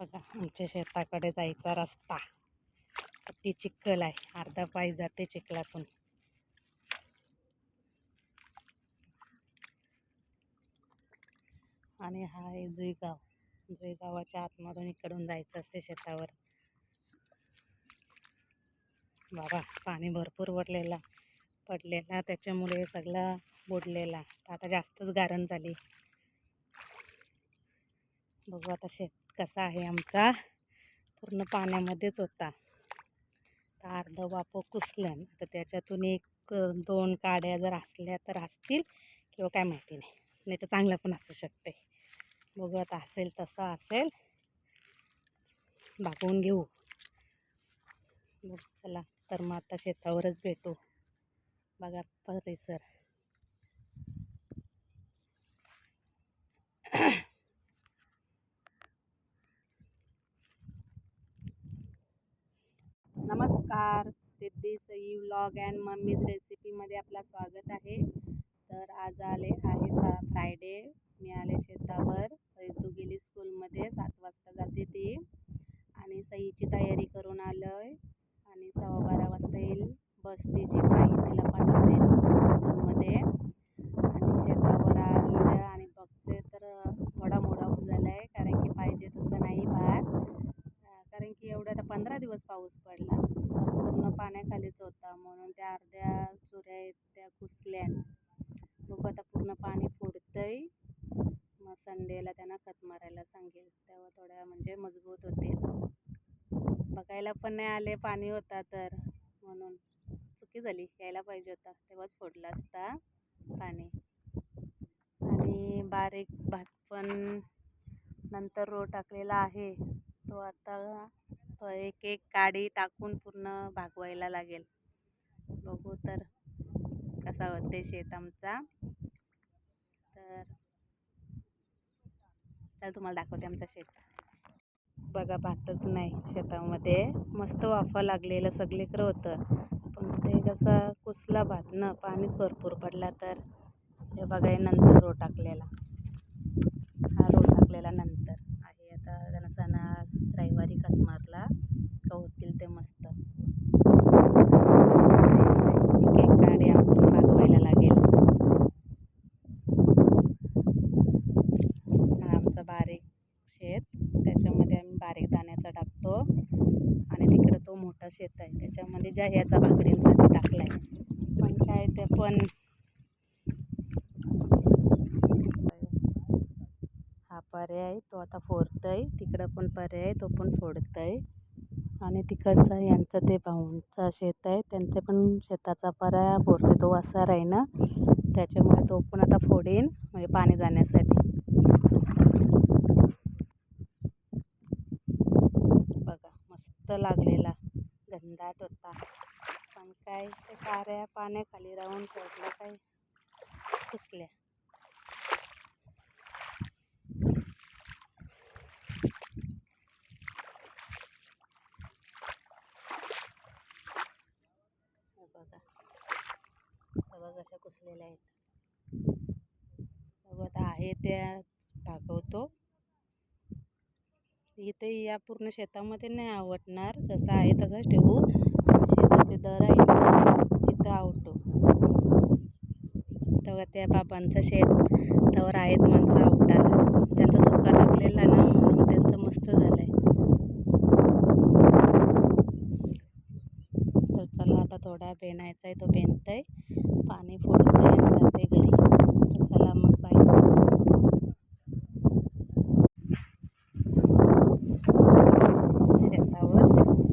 बघा आमच्या शेताकडे जायचा रस्ता. ती चिखल आहे. अर्धा पाय जाते चिखलातून. आणि हा आहे जुईगाव. जुईगावाच्या आतमधून इकडून जायचं असते शेतावर. बाबा पाणी भरपूर पडलेला पडलेला. त्याच्यामुळे सगळा बुडलेला. आता जास्तच गारण झाली. बघू आता शेत कसा आहे आमचा? पूर्ण पाण्यामध्येच होता. तर अर्ध वापं कुसलं. तर त्याच्यातून एक दोन काड्या जर असल्या तर असतील किंवा काय माहिती नाही. नाही तर चांगलं पण असू शकते बघू आता असेल तसं असेल. भागवून घेऊ. चला. तर मग आता शेतावरच भेटू. बघा परिसर. नमस्कार. Siddhi Sai vlog and mummy's रेसिपीमध्ये आपला स्वागत आहे. तर आज आले आहे फ्रायडे मी आले शेतावर. तू गेली स्कूलमध्ये सात वाजता जाते ती. आणि सईची तयारी करून आलं आहे आणि सव्वा बारा वाजता येईल. बस तिची बाई तिला पाठवते स्कूलमध्ये आणि शेतावर आलं आणि बघते तर थोडा मूड ऑफ झाला आहे कारण की पाहिजे तसं नाही बाहेर अं, कारण की एवढं आता पंधरा दिवस पाऊस पडला तर पूर्ण पाण्याखालीच होता म्हणून त्या अर्ध्या चुऱ्या आहेत त्या कुसल्या बघू आता पूर्ण पाणी फुटतंय मग संडेला त्यांना खत मारायला सांगेल. तेव्हा थोड्या म्हणजे मजबूत होतील. बघायला पण नाही आले पाणी होता तर. म्हणून चुकी झाली यायला पाहिजे होता. तेव्हाच फोडला असता पाणी. आणि बारीक भात पण नंतर रो टाकलेला आहे. तो आता तो एक एक काडी टाकून पूर्ण भागवायला लागेल. बघू तर कसा होते शेत आमचा. तर तर तुम्हाला दाखवते आमचं शेत. बघा भातच नाही शेतामध्ये. मस्त वाफा लागलेलं सगळीकडं होतं. पण ते कसं कुसला भात ना पाणीच भरपूर पडला तर. हे बघा हे नंतर रो टाकलेला. हा रो टाकलेला नंतर आहे आता त्यांना सणा रविवारी खत मारला का होतील ते मस्त एक एक गाडी आपण भागवायला लागेल हा आमचं बारीक शेत त्याच्यामध्ये आम्ही बारीक दाण्याचा टाकतो आणि तिकडं तो मोठा शेत आहे त्याच्यामध्ये ज्या ह्याचा भाकरींसाठी टाकला आहे पण काय ते पण हा पर्याय तो आता फोडतंय. तिकडं पण पर्याय तो पण फोडतंय. आणि तिकडचा यांचं ते भाऊंचा शेत आहे त्यांचे पण शेताचा पर्याय फोडते तो असा आहे ना. त्याच्यामुळे तो पण आता फोडीन म्हणजे पाणी जाण्या बघा मस्त लागलेला गंधाट होता पण काय काऱ्या पाण्याखाली राहून सोडलं काय? कुसल्या बघा. कशा कुसलेल्या आहेत. बघा आहे त्या टाकवतो. इथे या पूर्ण शेतामध्ये नाही आवडणार जसं आहे तसंच ठेवू आणि शेताचे दर आहे ना तिथं आवटू तेव्हा शेत त्यावर आहेत माणसं आवडायला त्यांचा सुका लागलेला ना म्हणून त्यांचं मस्त झालं आहे तर चला आता थोडा बेनायचा आहे तो बेनतंय पाणी फोडतंय जाते घरी. तर चला मग बाय. शेतावर.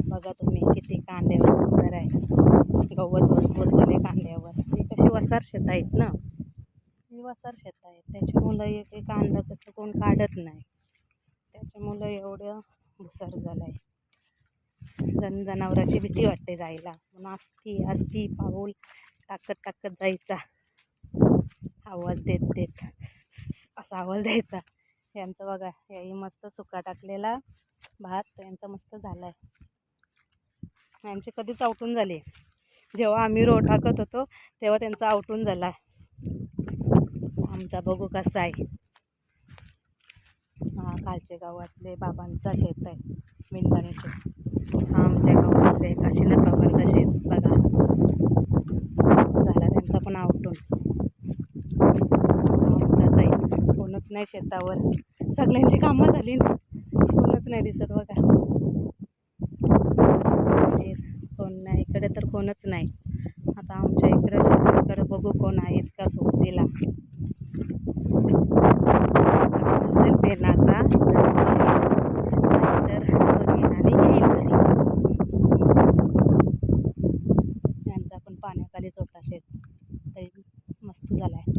बघा तुम्ही किती कांद्यावर वसर आहे गवत भरपूर झाले कांद्यावर. ही कशी वसार शेत आहेत ना. ही शेत आहेत त्याच्यामुळं एक एक कांदा कसं कोण काढत नाही. त्याच्यामुळं एवढं भुसार झालं आहे जन जनावराची भीती वाटते जायला. म्हणून आस्ती आस्ती पाऊल टाकत टाकत जायचा. आवाज देत देत. असा आवाज द्यायचा. यांचं बघा याही मस्त सुका टाकलेला भात यांचा मस्त झाला आहे आमची कधीच आउटून झाली. जेव्हा आम्ही रो टाकत होतो तेव्हा त्यांचा आउटून झाला. आहे आमचा बघू कसा आहे. हा खालच्या गावातले बाबांचा शेत आहे मेंढाणे हा आमच्या गावातले काशीनाथ बाबांचा शेत बघा. झाला त्यांचा पण आवटून. आमचाच आहे. कोणच नाही शेतावर. सगळ्यांची कामं झाली ना. कोणच नाही दिसत बघा. कोण नाही. इकडे तर कोणच नाही. आता आमच्या इकडे शेताकडे बघू कोण आहेत का सोबतीला असेल पेरणाचा तर बघीन येईल घरी. यांचा पण पाण्याखालीच होता शेत. तरी मस्त झाला आहे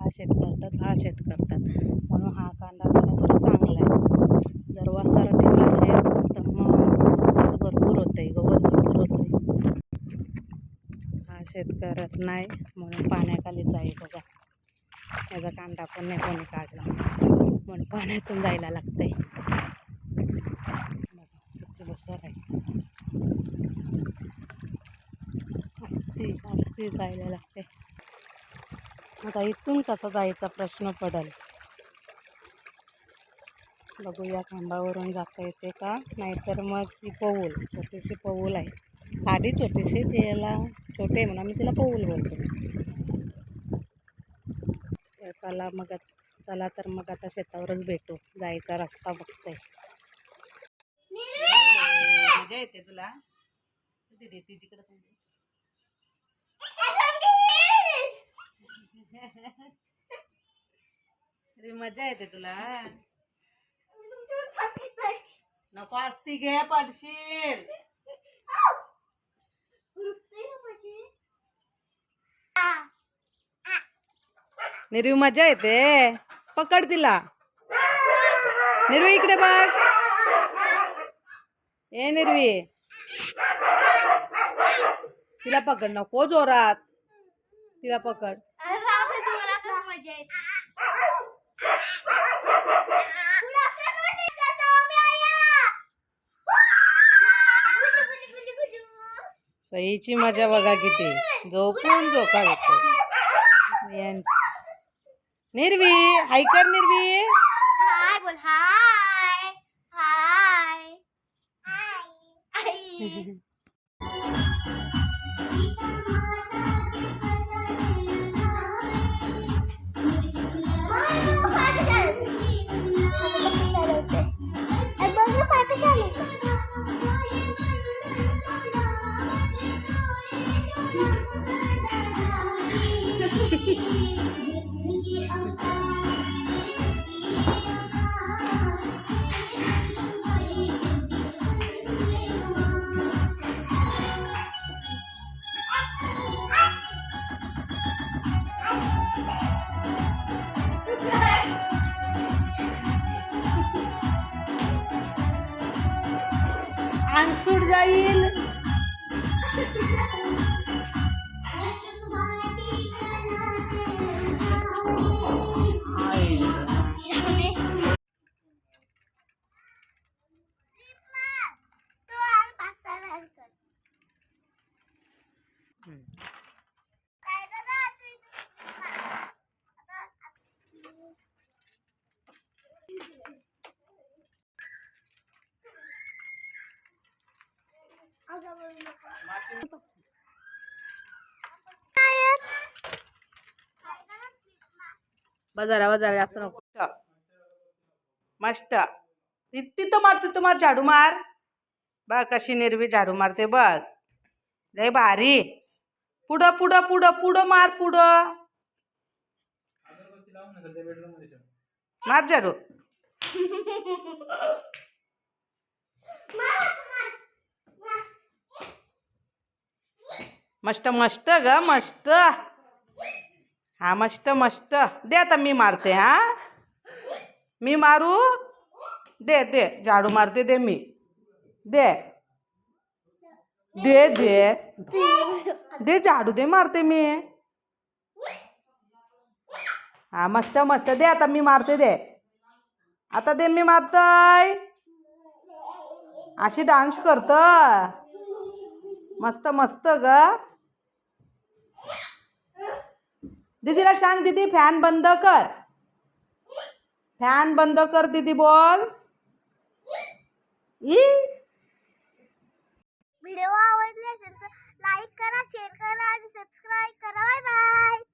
हा शेत करतात हा शेत करतात. म्हणून हा कांदा झाला तर चांगला आहे. जर वासार ठेवला शेत तर मग सार भरपूर होते गवत भरपूर होते हा शेत करत नाही. म्हणून पाण्याखालीच आहे बघा. माझा कांदा पण नाही कोणी काढला. म्हणून पाण्यातून जायला लागतंय. बघा किती असते असते जायला लागते आता इथून कसा जायचा प्रश्न पडेल? बघूया खांबावरून जाता येते का? नाहीतर मग ती पऊल छोटीशी पऊल आहे. आधी छोटीशी तिला छोटे आहे मी आम्ही तिला पऊल बोलतो. चला मग चला तर मग आता शेतावरच भेटू. जायचा रस्ता बघतोय. मजा येते तुला? तिकडे अरे मजा येते तुला. नको असती घे पडशील. निर्वी मजा येते. पकड तिला. निर्वी इकडे बघ. ए निर्वी तिला पकड नको जोरात. तिला पकड. सईची मजा बघा किती. झोपून झोका घेते निर्वी ऐकर निर्वी. हाय बोल हाय. আনসুর জাইল Hmm. बाजारा बाजारा असं नको. मस्त. ति- तिथं मार तिथं मार झाडू मार. बघ कशी निर्वी झाडू मारते बघ. लय भारी. पुढं पुढं पुढं पुढं मार पुढं. मार झाडू. मस्त मस्त ग मस्त. हा मस्त मस्त. दे आता मी मारते हा. मी मारू? दे दे. झाडू मारते दे मी. दे. दे दे. दे झाडू दे मारते मी. हा मस्त मस्त. दे आता मी मारते दे. आता दे मी मारतय. अशी डान्स करत मस्त मस्त ग. दीदीला सांग दीदी फॅन बंद कर. फॅन बंद कर दीदी बोल. व्हिडिओ आवडले असेल तर लाईक करा शेअर करा आणि सबस्क्राईब करा. Bye bye.